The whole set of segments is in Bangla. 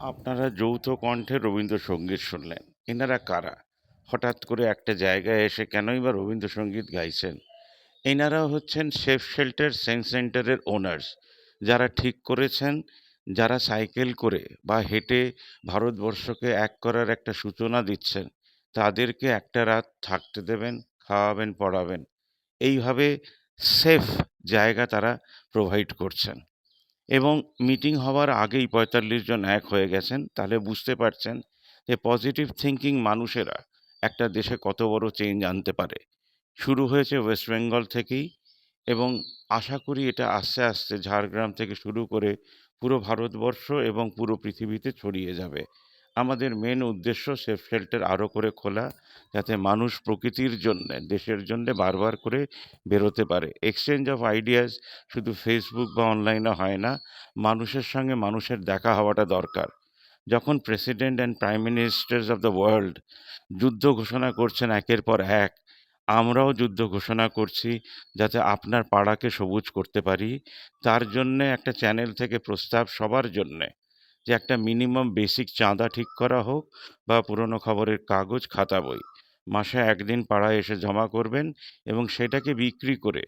আপনারা যৌথ কণ্ঠে রবীন্দ্রসঙ্গীত শুনলেন। এনারা কারা? হঠাৎ করে একটা জায়গায় এসে কেনই বা রবীন্দ্রসঙ্গীত গাইছেন? এনারা হচ্ছেন সেফ শেল্টার সেন্স সেন্টারের ওনার্স যারা ঠিক করেছেন যারা সাইকেল করে বা হেঁটে ভারতবর্ষকে এক করার একটা সূচনা দিচ্ছেন, তাদেরকে একটা রাত থাকতে দেবেন, খাওয়াবেন, পড়াবেন। এইভাবে সেফ জায়গা তারা প্রোভাইড করছেন। এবং মিটিং হওয়ার আগেই পঁয়তাল্লিশ জন এক হয়ে গেছেন, তাহলে বুঝতে পারছেন যে পজিটিভ থিঙ্কিং মানুষেরা একটা দেশে কত বড় চেঞ্জ আনতে পারে। শুরু হয়েছে ওয়েস্ট বেঙ্গল থেকেই এবং আশা করি এটা আস্তে আস্তে ঝাড়গ্রাম থেকে শুরু করে পুরো ভারতবর্ষ এবং পুরো পৃথিবীতে ছড়িয়ে যাবে। আমাদের মেন উদ্দেশ্য সেফ শেল্টার আরও করে খোলা, যাতে মানুষ প্রকৃতির জন্যে, দেশের জন্যে বারবার করে বেরোতে পারে। এক্সচেঞ্জ অফ আইডিয়াস শুধু ফেসবুক বা অনলাইনে হয় না, মানুষের সঙ্গে মানুষের দেখা হওয়াটা দরকার। যখন president and prime ministers of the world যুদ্ধ ঘোষণা করছেন একের পর এক আমরাও যুদ্ধ ঘোষণা করছি যাতে আপনার পাড়াকে সবুজ করতে পারি। তার জন্যে একটা চ্যানেল থেকে প্রস্তাব সবার জন্যে যে একটা মিনিমাম বেসিক চাঁদা ঠিক করা হোক বা পুরনো খবরের কাগজ খাতা বই। মাসে একদিন পাড়ায় এসে জমা করবেন এবং সেটাকে বিক্রি করে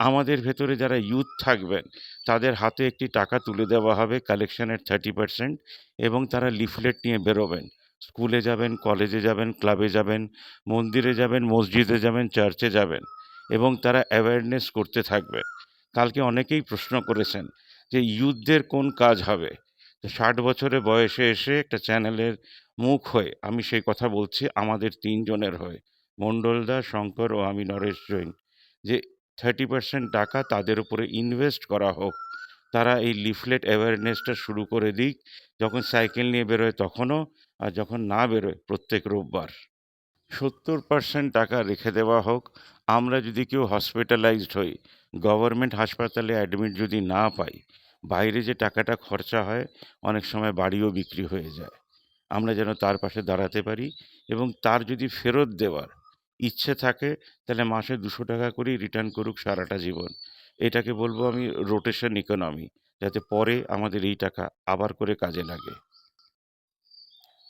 আমাদের ভেতরে যারা ইউথ থাকবেন তাদের হাতে একটি টাকা তুলে দেওয়া হবে কালেকশনের থার্টি পার্সেন্ট এবং তারা লিফলেট নিয়ে বেরোবেন। স্কুলে যাবেন, কলেজে যাবেন, ক্লাবে যাবেন, মন্দিরে যাবেন, মসজিদে যাবেন, চার্চে যাবেন এবং তারা অ্যাওয়ারনেস করতে থাকবে। কালকে অনেকেই প্রশ্ন করেছেন যে ইউথদের কোন কাজ হবে? ষাট বছরে বয়সে এসে একটা চ্যানেলের মুখ হয়ে আমি সেই কথা বলছি, আমাদের তিনজনের হয়ে। মণ্ডলদা শঙ্কর ও আমি নরেশ জৈন যে থার্টি পার্সেন্ট টাকা তাদের উপরে ইনভেস্ট করা হোক। তারা এই লিফলেট অ্যাওয়ারনেসটা শুরু করে দিক যখন সাইকেল নিয়ে বেরোয় তখনও আর যখন না বেরোয় প্রত্যেক রোববার। সত্তর পার্সেন্ট টাকা রেখে দেওয়া হোক, আমরা যদি কেউ হসপিটালাইজড হই গভর্নমেন্ট হাসপাতালে অ্যাডমিট যদি না পাই, বাইরে যে টাকাটা খরচা হয়, অনেক সময় বাড়িও বিক্রি হয়ে যায়। আমরা যেন তার পাশে দাঁড়াতে পারি এবং তার যদি ফেরত দেওয়ার ইচ্ছে থাকে, তাহলে মাসে দুশো টাকা করেই রিটার্ন করুক সারাটা জীবন। এটাকে বলব আমি রোটেশন ইকোনমি যাতে পরে আমাদের এই টাকা আবার করে কাজে লাগে।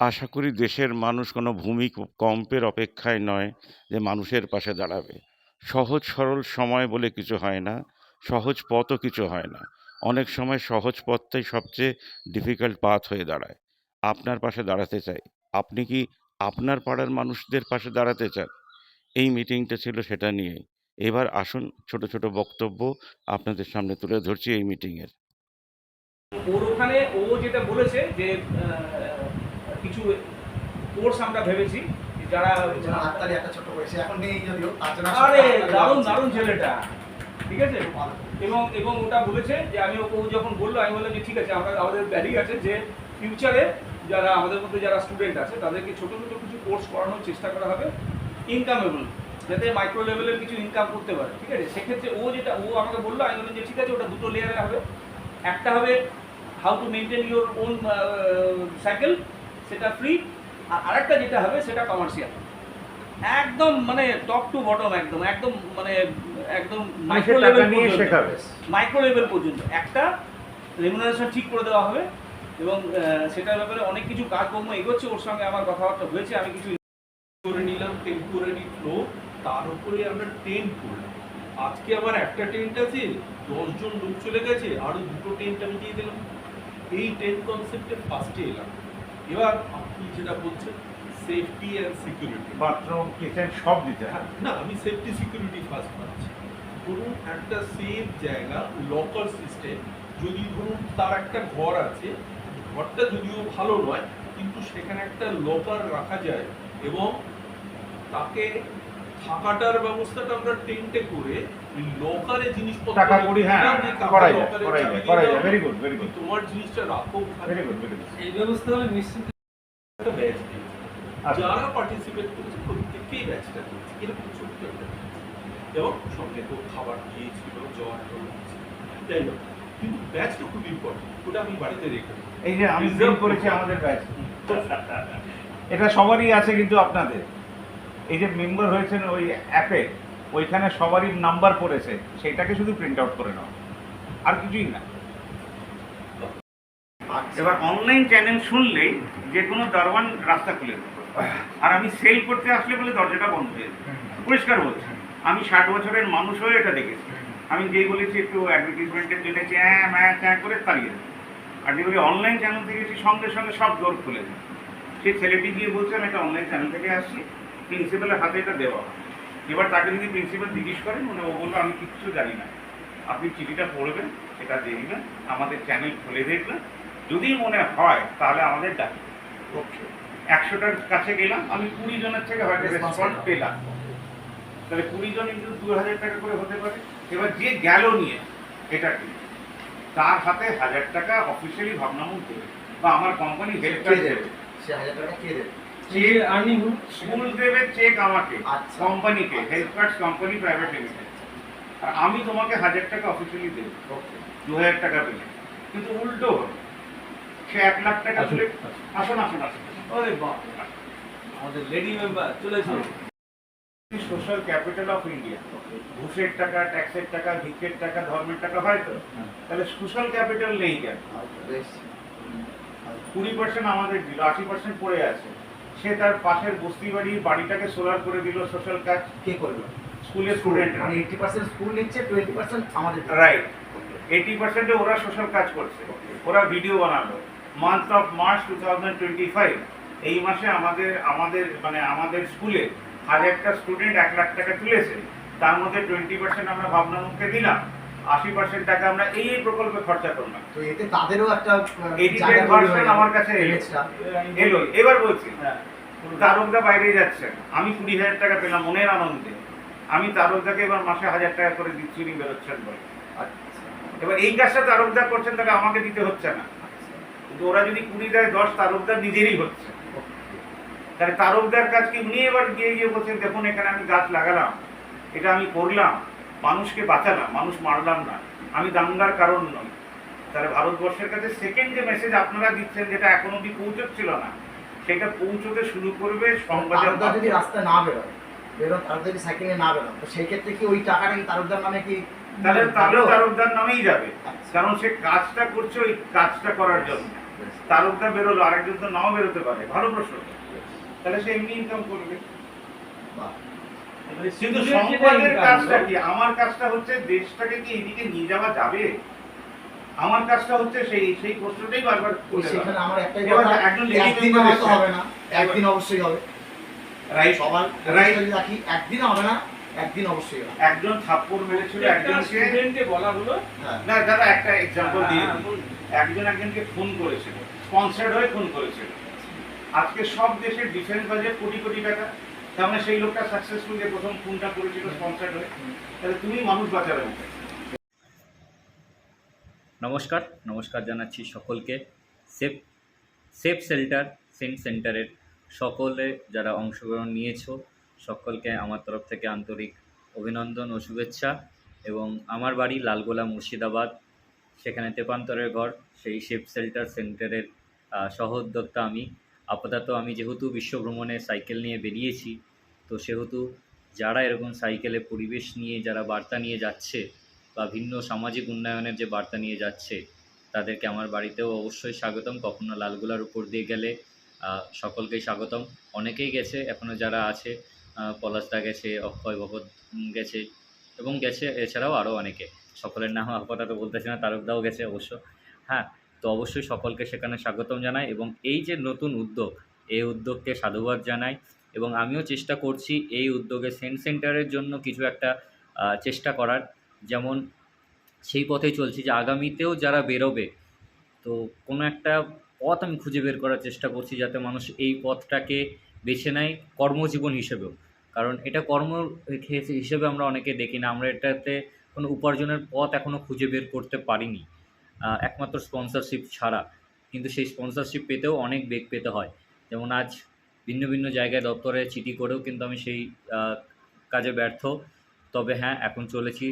আশা করি দেশের মানুষ কোনো ভূমি কম্পের অপেক্ষায় নয় যে মানুষের পাশে দাঁড়াবে। সহজ সরল সময় বলে কিছু হয় না, সহজ পথও কিছু হয় না। অনেক সময় সহজ পথটাই সবচেয়ে ডিফিকাল্ট পাথ হয়ে দাঁড়ায়। আপনার পাশে দাঁড়াতে চাই। আপনি কি আপনার পাড়ার মানুষদের পাশে দাঁড়াতে চান? এই মিটিংটা ছিল সেটা নিয়েই। এবার আসুন ছোট ছোট বক্তব্য আপনাদের সামনে তুলে ধরছি এই মিটিংয়ের ওর ওখানে ও যেটা বলেছে যে কিছু কোর্স আমরা ভেবেছি যারা একটা করেছে এখন নেই যদিও তার আরে দারুণ দারুণ ছেলেটা। ঠিক আছে? এবং এবং ওটা বলেছে যে আমি ওকে যখন বলল আমি বললাম যে ঠিক আছে আমরা আমাদের আছে যে ফিউচারে যারা আমাদের মধ্যে যারা স্টুডেন্ট আছে তাদেরকে ছোটো ছোটো কিছু কোর্স করানোর চেষ্টা করা হবে ইনকামেবল যাতে মাইক্রো লেভেলের কিছু ইনকাম করতে পারে। ঠিক আছে? সেক্ষেত্রে ও যেটা ও আমাকে বলল আমি বললাম যে ঠিক আছে ওটা দুটো লেয়ারে হবে। একটা হবে how to maintain your own cycle সেটা ফ্রি আর আরেকটা যেটা হবে সেটা কমার্শিয়াল একদম মানে টপ টু বটম একদম একদম মানে একদম মাইক্রো লেভেল মাইক্রো লেভেল পর্যন্ত। একটা রেমুনারেশন ঠিক করে দেওয়া হবে এবং সেটার ব্যাপারে অনেক কিছু কাজকর্ম এগোচ্ছে ওর সঙ্গে আমার কথাবার্তা হয়েছে আমি কিছু করে নিলাম টেম্পোরারি ফ্লো তার উপরে আমরা টেন্ট করলাম। আজকে আবার একটা টেন্ট আছে দশজন লোক চলে গেছে আরও দুটো টেন্ট আমি দিয়ে দিলাম। এই টেন কনসেপ্টে ফার্স্টে এলাম। এবার আপনি যেটা বলছেন safety and security bathroom kitchen সব দিতে হ্যাঁ। না আমি সেফটি সিকিউরিটি ফার্স্ট পাচ্ছি। ধরুন একটা সেফ জায়গা লকার সিস্টেম যদি ধরুন তার একটা ঘর আছে ঘরটা যদিও ভালো নয় কিন্তু সেখানে একটা লকার রাখা যায় এবং তাকে থাকাটার ব্যবস্থাটা আমরা টেন্টে করে লকারে জিনিসপত্র টাকা করি হ্যাঁ করাই যায় করাই যায় করাই যায় ভেরি গুড ভেরি গুড তোমার জিনিসটা রাখো ভেরি গুড ভেরি গুড এই ব্যবস্থা হলে নিশ্চিত। একটা ব্যাচ দিই আচ্ছা। যারা পার্টিসিপেট করেছে প্রত্যেককেই ব্যাচটা দিয়েছে এরকম ছোট্ট একটা এবং সঙ্গে তো খাবার দিয়েছিল জল। যাই হোক কিন্তু ব্যাচটা খুব ইম্পর্টেন্ট ওটা আমি বাড়িতে রেখে এই যে আমি সেভ করেছি আমাদের ব্যাচ এটা সবারই আছে কিন্তু আপনাদের। এই যে মেম্বার হয়েছেন ওই অ্যাপে ওইখানে সবারই নাম্বার পড়েছে সেটাকে শুধু প্রিন্ট আউট করে নাও। আর কিছুই না। আচ্ছা। এবার অনলাইন চ্যানেল শুনলেই যে কোনো দারোয়ান রাস্তা খুলে আর আমি সেল করতে আসলে বলে দরজাটা বন্ধ হয়ে পরিষ্কার বলছি। আমি ষাট বছরের মানুষ হয়ে এটা দেখেছি। আমি যেই বলেছি একটু অ্যাডভার্টিজমেন্টের জন্য চ্যাঁ ম্যাঁ চ্যাঁ করে তাড়িয়ে আর যে বলি অনলাইন চ্যানেল থেকে এসে সঙ্গে সঙ্গে সব দোর খুলে দেয় সেই ছেলেটি গিয়ে বলছে আমি একটা অনলাইন চ্যানেল থেকে আসছি। প্রিন্সিপালের হাতে এটা দেওয়া হয়। এবার তাকে যদি প্রিন্সিপাল জিজ্ঞেস করেন মানে ও বলল আমি কিচ্ছু জানি না। আপনি চিঠিটা পড়বেন সেটা দেখবেন আমাদের চ্যানেল খুলে দেখবেন। যদি মনে হয় তাহলে আমাদের ডাকি। ওকে একশোটার কাছে গেলাম আমি কুড়ি জনের থেকে হয়তো রেসপন্স পেলাম। তাহলে কুড়ি জন কিন্তু দু হাজার টাকা করে হতে পারে। এবার যে গেল নিয়ে এটা কি? তার হাতে হাজার টাকা অফিসিয়ালি ভাবনামুখ দেবে বা আমার কোম্পানি হেল্প কে দেবে। সে হাজার টাকা কে দেবে? চেক আর্নিং স্কুল দেবে চেক আমাকে আচ্ছা। কোম্পানিকে help card company private limited আর আমি তোমাকে হাজার টাকা অফিসিয়ালি দেবো ওকে দু হাজার টাকা পেলে কিন্তু উল্টো হবে। সে এক লাখ টাকা তুলে আসুন আসুন আসুন ওরে বাপ আমাদের লেডি মেম্বার চলেছে সোশ্যাল ক্যাপিটাল অফ ইন্ডিয়া ঘুষের টাকা ট্যাক্সের টাকা ভিক্ষের টাকা ধর্মের টাকা হয় তো তাহলে সোশ্যাল ক্যাপিটাল নেই কেন বেশ কুড়ি পার্সেন্ট আমাদের দিল আশি পার্সেন্ট পড়ে আছে সে তার পাশের বস্তি বাড়ি বাড়িটাকে সোলার করে দিল সোশ্যাল কাজ কে করল? স্কুলের স্টুডেন্ট মানে এইটি পার্সেন্ট স্কুল নিচ্ছে টোয়েন্টি পার্সেন্ট আমাদের রাইট এইটি পার্সেন্টে ওরা সোশ্যাল কাজ করছে। ওরা ভিডিও বানালো। Month of March two thousand twenty five এই মাসে আমাদের আমাদের মানে আমাদের স্কুলে হাজারটা স্টুডেন্ট এক লাখ টাকা তুলেছে। তার মধ্যে টোয়েন্টি পার্সেন্ট আমরা ভাবনামুখকে দিলাম। আশি পার্সেন্ট টাকা আমরা এই প্রকল্পে খরচা করলাম তো এতে তাদেরও একটা। আমার কাছে এলো। এবার বলছি হ্যাঁ। তারকদা বাইরে যাচ্ছেন আমি কুড়ি হাজার টাকা পেলাম মনের আনন্দে। আমি তারকদাকে এবার মাসে হাজার টাকা করে দিচ্ছি উনি বেরোচ্ছেন বলে। আচ্ছা। এবার এই কাজটা তারকদা করছেন তাহলে আমাকে দিতে হচ্ছে না। কিন্তু ওরা যদি কুড়ি দেয় দশ তারকদার নিজেরই হচ্ছে। তাহলে তারকদার কাজ কি? উনি এবার গিয়ে গিয়ে বলছেন দেখুন এখানে আমি গাছ লাগালাম। এটা আমি করলাম। মানুষকে বাঁচালাম মানুষ মারলাম না। আমি দাঙ্গার কারণ নই। তাহলে ভারতবর্ষের কাছে সেকেন্ড যে মেসেজ আপনারা দিচ্ছেন যেটা এখন অব্দি পৌঁছচ্ছিল না সেটা পৌঁছতে শুরু করবে সংবাদের যদি। রাস্তায় না বেরোয় বেরোন তারকদা যদি সাইকেলে না বেরোন তো সেই ক্ষেত্রে কি ওই টাকাটা কি তারকদার নামে কি তাহলে তাহলে তারকদার নামেই যাবে। আচ্ছা। কারণ সে কাজটা করছে ওই কাজটা করার জন্য। তারকদা বেরোলো আরেকজন তো নাও বেরোতে পারে। ভালো প্রশ্ন। তাহলে সে এমনি ইনকাম করবে। বাহ। কিন্তু সংবাদের কাজটা কি? আমার কাজটা হচ্ছে দেশটাকে কি এদিকে নিয়ে যাওয়া যাবে? আমার কাজটা হচ্ছে সেই সেই প্রশ্নটাই বারবার সেখানে আমার একটাই কথা একজন একদিন হয়তো হবে না একদিন অবশ্যই হবে। রাইট সবার রাখি একদিন হবে না একদিন অবশ্যই হবে। একজন থাপ্পড় মেরেছিল স্টুডেন্টকে বলা হলো। হ্যাঁ। না দাদা একটা এক্সাম্পল দিয়ে হ্যাঁ। একজন একজনকে ফোন করেছিল স্পন্সার্ড হয়ে ফোন করেছিল। আজকে সব দেশের ডিফেন্স বাজেট কোটি কোটি টাকা। সেই লোকটা সাকসেসফুল যে প্রথম করেছিল হয়ে, তাহলে তুমি মানুষ বাঁচাবে নমস্কার নমস্কার জানাচ্ছি সকলকে। সেফ সেফ শেল্টার, সেন্ট সেন্টারের সকলে যারা অংশগ্রহণ নিয়েছো, সকলকে আমার তরফ থেকে আন্তরিক অভিনন্দন ও শুভেচ্ছা। এবং আমার বাড়ি লালগোলা মুর্শিদাবাদ, সেখানে তেপান্তরের ঘর, সেই সেফ শেল্টার সেন্টারের সহ উদ্যোক্তা আমি। আপাতত আমি যেহেতু বিশ্বভ্রমণে সাইকেল নিয়ে বেরিয়েছি তো সেহেতু যারা এরকম সাইকেলে পরিবেশ নিয়ে যারা বার্তা নিয়ে যাচ্ছে বা ভিন্ন সামাজিক উন্নয়নের যে বার্তা নিয়ে যাচ্ছে, তাদেরকে আমার বাড়িতেও অবশ্যই স্বাগতম। কখনো লালগোলার উপর দিয়ে গেলে সকলকেই স্বাগতম। অনেকেই গেছে এখনও যারা আছে পলাশদা গেছে, অক্ষয় ভগত গেছে এবং গেছে, এছাড়াও আরও অনেকে। সকলের নাম আপাতত বলতেছি না তারকদাও গেছে অবশ্য। হ্যাঁ তো অবশ্যই সকলকে সেখানে স্বাগতম জানাই এবং এই যে নতুন উদ্যোগ, এই উদ্যোগকে সাধুবাদ জানাই। এবং আমিও চেষ্টা করছি এই উদ্যোগে সেন্ট সেন্টারের জন্য কিছু একটা চেষ্টা করার। যেমন সেই পথেই চলছি যে আগামীতেও যারা বেরোবে, তো কোনো একটা পথ আমি খুঁজে বের করার চেষ্টা করছি যাতে মানুষ এই পথটাকে বেছে নেয় কর্মজীবন হিসেবেও। কারণ এটা কর্ম হিসেবে আমরা অনেকে দেখি না, আমরা এটাতে কোনো উপার্জনের পথ এখনও খুঁজে বের করতে পারিনি একমাত্র স্পন্সরশিপ ছাড়া। কিন্তু সেই স্পন্সরশিপ পেতেও অনেক বেগ পেতে হয়। যেমন আজ ভিন্ন ভিন্ন জায়গায় দপ্তরে চিঠি করেও কিন্তু আমি সেই কাজে ব্যর্থ। তবে হ্যাঁ এখন চলেছি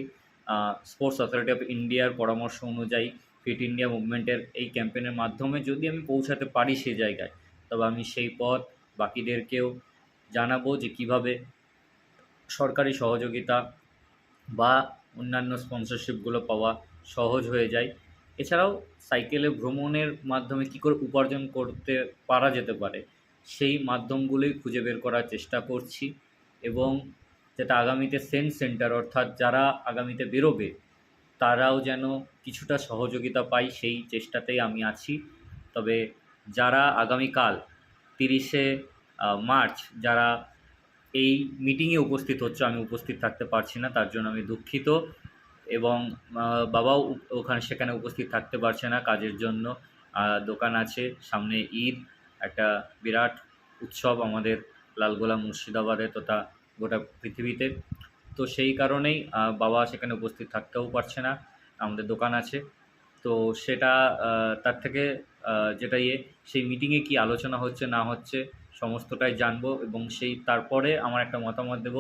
স্পোর্টস অথরিটি অফ ইন্ডিয়ার পরামর্শ অনুযায়ী ফিট ইন্ডিয়া মুভমেন্টের এই ক্যাম্পেনের মাধ্যমে যদি আমি পৌঁছাতে পারি সেই জায়গায়, তবে আমি সেই পথ বাকিদেরকেও জানাব যে কীভাবে সরকারি সহযোগিতা বা অন্যান্য স্পন্সরশিপগুলো পাওয়া সহজ হয়ে যায়। এছাড়াও সাইকেলে ভ্রমণের মাধ্যমে কী করে উপার্জন করতে পারা যেতে পারে সেই মাধ্যমগুলোই খুঁজে বের করার চেষ্টা করছি এবং যেটা আগামীতে সেন্ট সেন্টার অর্থাৎ যারা আগামীতে বেরোবে, তারাও যেন কিছুটা সহযোগিতা পায় সেই চেষ্টাতেই আমি আছি। তবে যারা আগামীকাল তিরিশে মার্চ যারা এই মিটিংয়ে উপস্থিত হচ্ছে, আমি উপস্থিত থাকতে পারছি না, তার জন্য আমি দুঃখিত এবং বাবাও ওখানে সেখানে উপস্থিত থাকতে পারছে না কাজের জন্য। দোকান আছে, সামনে ঈদ একটা বিরাট উৎসব আমাদের লালগোলা মুর্শিদাবাদে তথা গোটা পৃথিবীতে। তো সেই কারণেই বাবা সেখানে উপস্থিত থাকতেও পারছে না, আমাদের দোকান আছে। তো সেটা তার থেকে যেটা ইয়ে সেই মিটিংয়ে কি আলোচনা হচ্ছে না হচ্ছে সমস্তটাই জানব এবং সেই তারপরে আমার একটা মতামত দেব।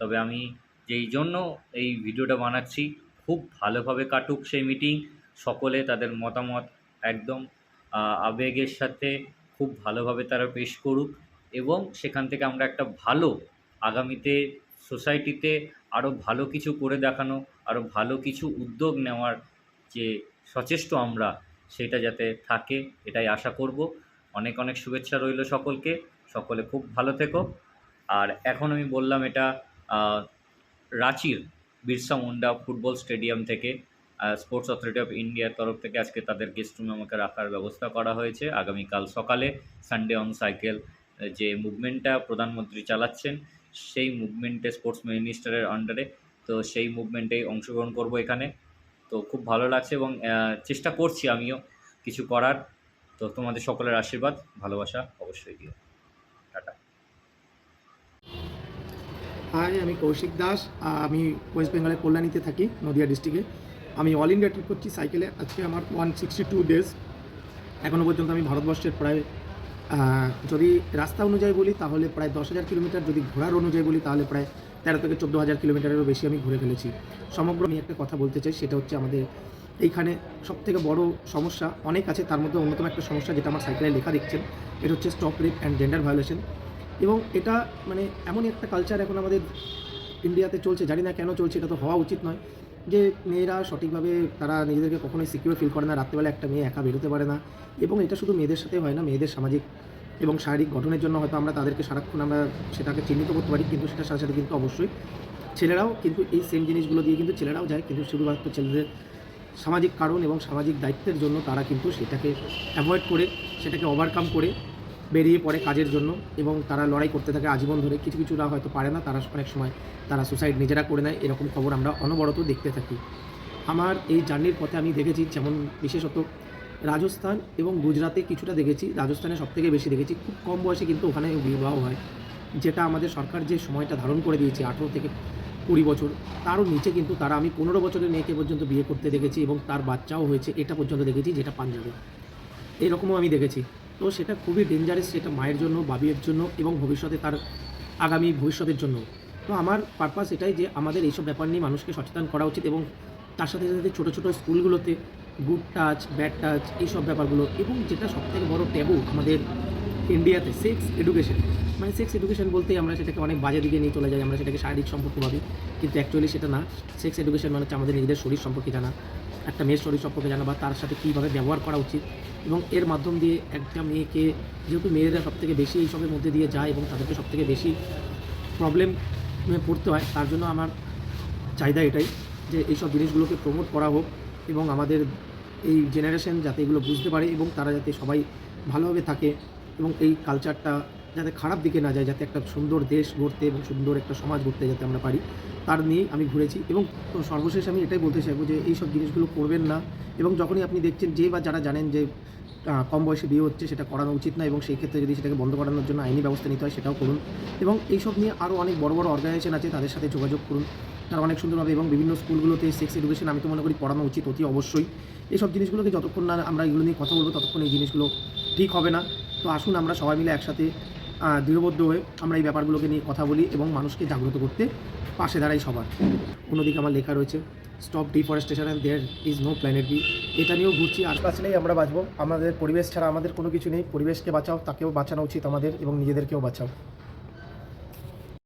তবে আমি যেই জন্য এই ভিডিওটা বানাচ্ছি, খুব ভালোভাবে কাটুক সেই মিটিং, সকলে তাদের মতামত একদম আবেগের সাথে খুব ভালোভাবে তারা পেশ করুক এবং সেখান থেকে আমরা একটা ভালো আগামীতে সোসাইটিতে আরও ভালো কিছু করে দেখানো আরও ভালো কিছু উদ্যোগ নেওয়ার যে সচেষ্ট আমরা সেটা যাতে থাকে, এটাই আশা করব। অনেক অনেক শুভেচ্ছা রইল সকলকে। সকলে খুব ভালো থেকো। আর এখন আমি বললাম এটা রাঁচির বিরসা মুন্ডা ফুটবল স্টেডিয়াম থেকে স্পোর্টস অথরিটি অফ ইন্ডিয়ার তরফ থেকে আজকে তাদের গেস্ট রুমে আমাকে রাখার ব্যবস্থা করা হয়েছে। আগামীকাল সকালে সানডে অন সাইকেল যে মুভমেন্টটা প্রধানমন্ত্রী চালাচ্ছেন, সেই মুভমেন্টে স্পোর্টস মিনিস্টারের আন্ডারে তো সেই মুভমেন্টেই অংশগ্রহণ করব এখানে। তো খুব ভালো লাগছে এবং চেষ্টা করছি আমিও কিছু করার। তো তোমাদের সকলের আশীর্বাদ, ভালোবাসা অবশ্যই দিও। টাটা। হাই আমি কৌশিক দাস আমি ওয়েস্ট বেঙ্গলের কল্যাণীতে থাকি, নদিয়া ডিস্ট্রিক্টে আমি অল ইন্ডিয়া ট্রিপ করছি সাইকেলে আজকে আমার ওয়ান সিক্সটি টু ডেজ এখনও পর্যন্ত আমি ভারতবর্ষের প্রায় যদি রাস্তা অনুযায়ী বলি তাহলে প্রায় দশ হাজার কিলোমিটার, যদি ঘোরার অনুযায়ী বলি তাহলে প্রায় তেরো থেকে চোদ্দ হাজার কিলোমিটারেরও বেশি আমি ঘুরে ফেলেছি। সমগ্র আমি একটা কথা বলতে চাই, সেটা হচ্ছে আমাদের এইখানে সবথেকে বড় সমস্যা অনেক আছে, তার মধ্যে অন্যতম একটা সমস্যা যেটা আমার সাইকেলে লেখা দেখছেন, এটা হচ্ছে stop rape and gender violation এবং এটা মানে এমনই একটা কালচার এখন আমাদের ইন্ডিয়াতে চলছে, জানি না কেন চলছে, এটা তো হওয়া উচিত নয়। যে মেয়েরা সঠিকভাবে তারা নিজেদেরকে কখনোই সিকিউর ফিল করে না, রাত্রিবেলা একটা মেয়ে একা বেরোতে পারে না এবং এটা শুধু মেয়েদের সাথে হয় না, মেয়েদের সামাজিক এবং শারীরিক গঠনের জন্য হয়তো আমরা তাদেরকে সারাক্ষণ আমরা সেটাকে চিহ্নিত করতে পারি, কিন্তু সেটার সাথে সাথে কিন্তু অবশ্যই ছেলেরাও কিন্তু এই সেম জিনিসগুলো দিয়ে কিন্তু ছেলেরাও যায়, কিন্তু শুধুমাত্র ছেলেদের সামাজিক কারণ এবং সামাজিক দায়িত্বের জন্য তারা কিন্তু সেটাকে অ্যাভয়েড করে, সেটাকে ওভারকাম করে বেরিয়ে পড়ে কাজের জন্য এবং তারা লড়াই করতে থাকে আজীবন ধরে। কিছু কিছুরা হয়তো পারে না, তারা অনেক সময় তারা সুসাইড নিজেরা করে নেয়, এরকম খবর আমরা অনবরত দেখতে থাকি। আমার এই জার্নির পথে আমি দেখেছি যেমন বিশেষত রাজস্থান এবং গুজরাতে কিছুটা দেখেছি। রাজস্থানে সবথেকে বেশি দেখেছি, খুব কম বয়সে কিন্তু ওখানে বিবাহ হয়। যেটা আমাদের সরকার যে সময়টা ধারণ করে দিয়েছে, আঠেরো থেকে কুড়ি বছর, তারও নিচে কিন্তু তারা আমি পনেরো বছরের মেয়েকে পর্যন্ত বিয়ে করতে দেখেছি এবং তার বাচ্চাও হয়েছে, এটা পর্যন্ত দেখেছি যেটা পাঞ্জাবে। এরকমও আমি দেখেছি। তো সেটা খুবই ডেঞ্জারাস সেটা মায়ের জন্য, বাবিয়ের জন্য এবং ভবিষ্যতে তার আগামী ভবিষ্যতের জন্য। তো আমার পারপাস এটাই যে আমাদের এইসব ব্যাপার নিয়ে মানুষকে সচেতন করা উচিত এবং তার সাথে সাথে ছোটো ছোটো স্কুলগুলোতে গুড টাচ ব্যাড টাচ এইসব ব্যাপারগুলো এবং যেটা সবথেকে বড় ট্যাবু আমাদের ইন্ডিয়াতে সেক্স এডুকেশন মানে সেক্স এডুকেশন বলতেই আমরা সেটাকে অনেক বাজে দিকে নিয়ে চলে যাই, আমরা সেটাকে শারীরিক সম্পর্ক ভাবি। কিন্তু অ্যাকচুয়ালি সেটা না। সেক্স এডুকেশন মানে হচ্ছে আমাদের নিজেদের শরীর সম্পর্কে জানা। একটা মেয়ের শরীর সম্পর্কে জানা বা তার সাথে কীভাবে ব্যবহার করা উচিত এবং এর মাধ্যম দিয়ে একটা মেয়েকে যেহেতু মেয়েরা সবথেকে বেশি এইসবের মধ্যে দিয়ে যায় এবং তাদেরকে সবথেকে বেশি প্রবলেম পড়তে হয়, তার জন্য আমার চাহিদা এটাই যে এইসব জিনিসগুলোকে প্রমোট করা হোক এবং আমাদের এই জেনারেশন যাতে এগুলো বুঝতে পারে এবং তারা যাতে সবাই ভালোভাবে থাকে এবং এই কালচারটা যাতে খারাপ দিকে না যায়, যাতে একটা সুন্দর দেশ গড়তে এবং সুন্দর একটা সমাজ গড়তে যাতে আমরা পারি, তার নিয়েই আমি ঘুরেছি। এবং সর্বশেষ আমি এটাই বলতে চাইব যে এই সব জিনিসগুলো করবেন না। এবং যখনই আপনি দেখছেন যে বা যারা জানেন যে কম বয়সে বিয়ে হচ্ছে, সেটা করানো উচিত না এবং সেই ক্ষেত্রে যদি সেটাকে বন্ধ করানোর জন্য আইনি ব্যবস্থা নিতে হয়, সেটাও করুন। এবং এইসব নিয়ে আরও অনেক বড় বড় অর্গানাইজেশন আছে, তাদের সাথে যোগাযোগ করুন। তারা অনেক সুন্দরভাবে এবং বিভিন্ন স্কুলগুলোতে সেক্স এডুকেশন আমি তো মনে করি, পড়ানো উচিত অতি অবশ্যই। এইসব জিনিসগুলোকে যতক্ষণ না আমরা এগুলো নিয়ে কথা বলব, ততক্ষণ এই জিনিসগুলো ঠিক হবে না। তো আসুন আমরা সবাই মিলে একসাথে দৃঢ়বদ্ধ হয়ে আমরা এই ব্যাপারগুলোকে নিয়ে কথা বলি এবং মানুষকে জাগ্রত করতে পাশে দাঁড়াই সবার। অন্যদিকে আমার লেখা রয়েছে stop deforestation and there is no planet B এটা নিয়েও ঘুরছি আর বাঁচলেই আমরা বাঁচব। আমাদের পরিবেশ ছাড়া আমাদের কোনো কিছু নেই। পরিবেশকে বাঁচাও, তাকেও বাঁচানো উচিত আমাদের এবং নিজেদেরকেও বাঁচাও।